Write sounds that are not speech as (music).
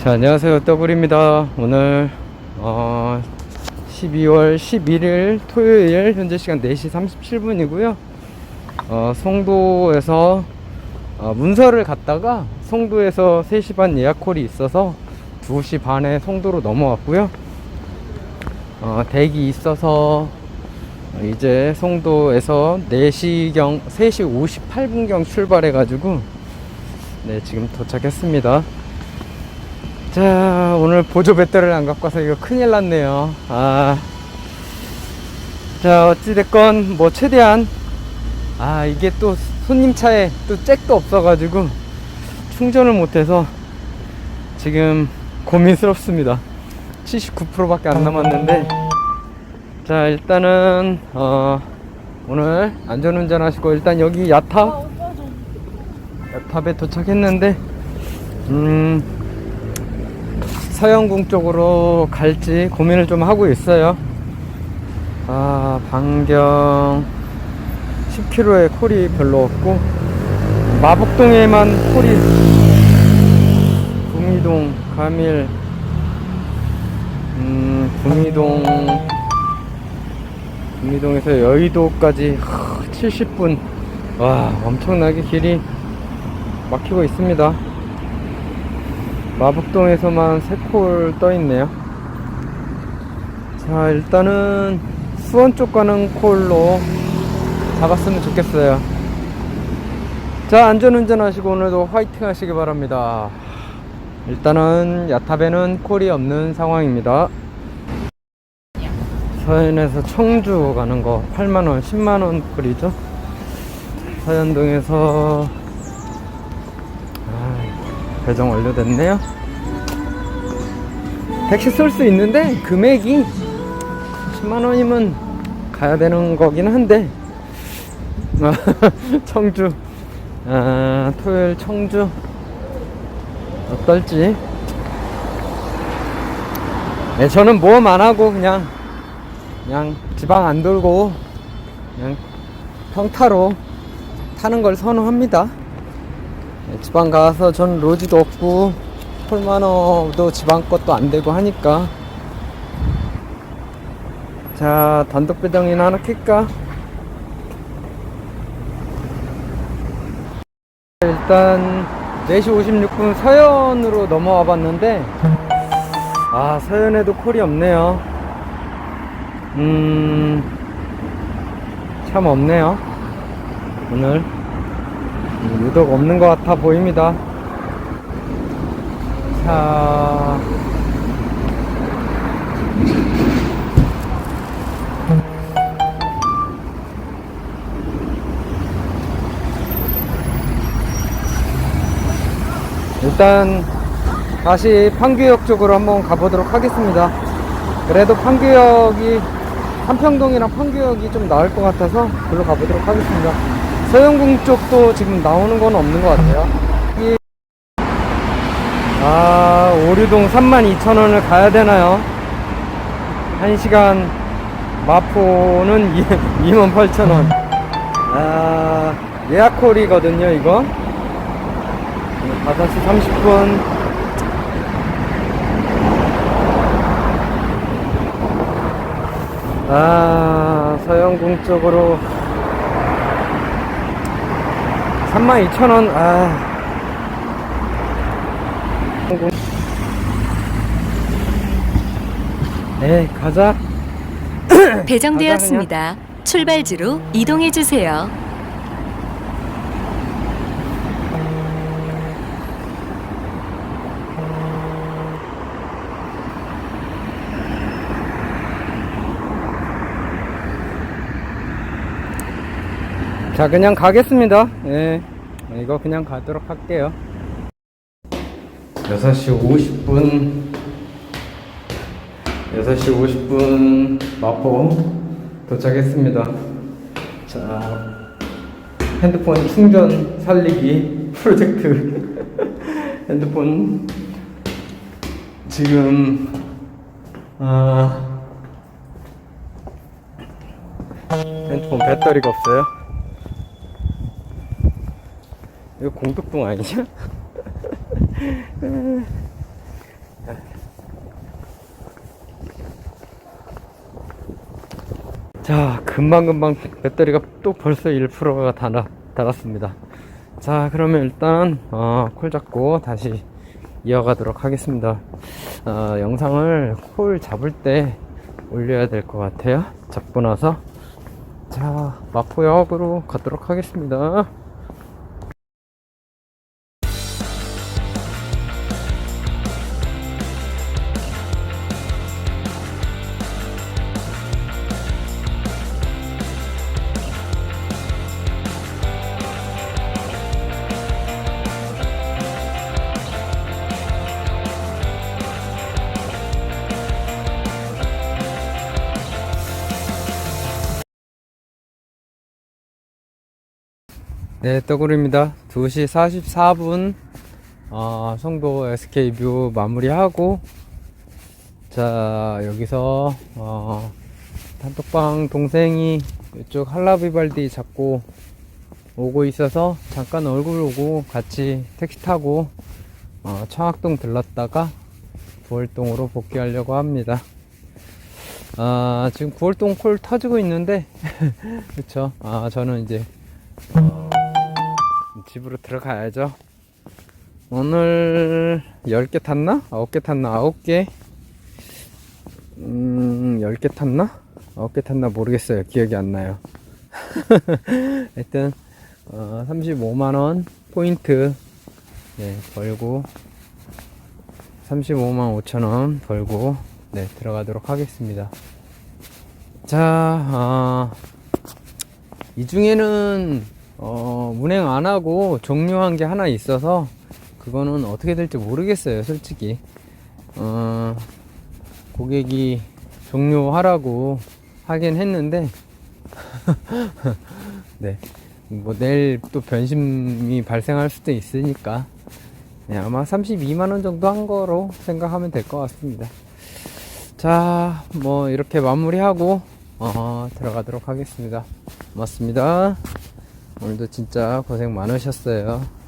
자, 안녕하세요. 더블입니다. 오늘, 어, 12월 11일 토요일, 현재 시간 4시 37분이고요. 어, 송도에서, 어, 문서를 갔다가 송도에서 3시 반 예약콜이 있어서 2시 반에 송도로 넘어왔고요. 어, 대기 있어서 이제 송도에서 4시경, 3시 58분경 출발해 가지고, 네, 지금 도착했습니다. 자, 오늘 보조 배터리를 안 갖고 와서 이거 큰일 났네요. 아. 자, 어찌됐건, 뭐, 최대한, 아, 이게 또 손님 차에 또 잭도 없어 가지고, 충전을 못해서, 지금 고민스럽습니다. 79%밖에 안 남았는데, 자, 일단은, 어, 오늘 안전운전 하시고, 일단 여기 야탑, 야탑에 도착했는데, 음, 서영궁 쪽으로 갈지 고민을 좀 하고 있어요. 아, 반경 10km의 콜이 별로 없고, 마북동에만 콜이, 구미동, 가밀, 음, 구미동, 구미동에서 여의도까지 70분. 와, 엄청나게 길이 막히고 있습니다. 마북동에서만 세콜떠 있네요. 자, 일단은 수원 쪽 가는 콜로 잡았으면 좋겠어요. 자, 안전운전 하시고 오늘도 화이팅 하시기 바랍니다. 일단은 야탑에는 콜이 없는 상황입니다. 서현에서 청주 가는 거 8만원, 10만원 콜이죠. 서현동에서 아, 배정 완료됐네요. 택시 쓸 수 있는데 금액이 10만 원이면 가야 되는 거긴 한데 (laughs) 청주 아, 토요일 청주 어떨지 네, 저는 모험 안 하고 그냥 그냥 지방 안 돌고 그냥 평타로 타는 걸 선호합니다. 네, 지방 가서 전 로지도 없고 폴마너도 지방 것도 안 되고 하니까. 자 단독 배정이나 하나 킬까? 일단 4시 56분 서현으로 넘어와 봤는데 아 서현에도 콜이 없네요. 음참 없네요 오늘. 음, 유독 없는 것 같아 보입니다 자. 일단 다시 판교역 쪽으로 한번 가보도록 하겠습니다. 그래도 판교역이 한평동이랑 판교역이 좀 나을 것 같아서 글로 가보도록 하겠습니다. 서영궁 쪽도 지금 나오는 건 없는 것 같아요. 이- 아, 오류동 32,000원을 가야 되나요? 1시간 마포는 28,000원. (laughs) 아, 예약콜이거든요, 이거. 5시 30분. 아, 서영궁 쪽으로 32,000원, 아. 네, 가자. 배정되었습니다. 출발지로 이동해 주세요. 자, 그냥 가겠습니다. 예. 이거 그냥 가도록 할게요. 6시 50분. 6시 50분 마포 도착했습니다. 자, 핸드폰 충전 살리기 프로젝트. (laughs) 핸드폰 지금, 아, 핸드폰 배터리가 없어요. 이거 공덕동 아니냐? (laughs) 자, 금방금방 배터리가 또 벌써 1%가 닳아, 닳았습니다. 자, 그러면 일단, 어, 콜 잡고 다시 이어가도록 하겠습니다. 어, 영상을 콜 잡을 때 올려야 될 것 같아요. 잡고 나서. 자, 마포역으로 가도록 하겠습니다. 네, 떠구리입니다. 2시 44분, 어, 송도 SK뷰 마무리하고, 자, 여기서, 어, 단톡방 동생이 이쪽 한라비발디 잡고 오고 있어서 잠깐 얼굴 오고 같이 택시 타고, 어, 청학동 들렀다가 부월동으로 복귀하려고 합니다. 아, 지금 구월동 콜 터지고 있는데, (laughs) 그쵸. 아, 저는 이제, 집으로 들어가야죠. 오늘 10개 탔나? 9개 탔나? 9개? 음, 10개 탔나? 9개 탔나 모르겠어요. 기억이 안 나요. (laughs) 하여튼, 어, 35만원 포인트, 네, 벌고, 35만 5천원 벌고, 네, 들어가도록 하겠습니다. 자, 어, 이 중에는 어, 운행 안 하고 종료한 게 하나 있어서 그거는 어떻게 될지 모르겠어요, 솔직히. 어, 고객이 종료하라고 하긴 했는데, (laughs) 네. 뭐 내일 또 변심이 발생할 수도 있으니까, 네, 아마 32만원 정도 한 거로 생각하면 될 것 같습니다. 자, 뭐 이렇게 마무리하고, 어, 들어가도록 하겠습니다. 고맙습니다. 오늘도 진짜 고생 많으셨어요.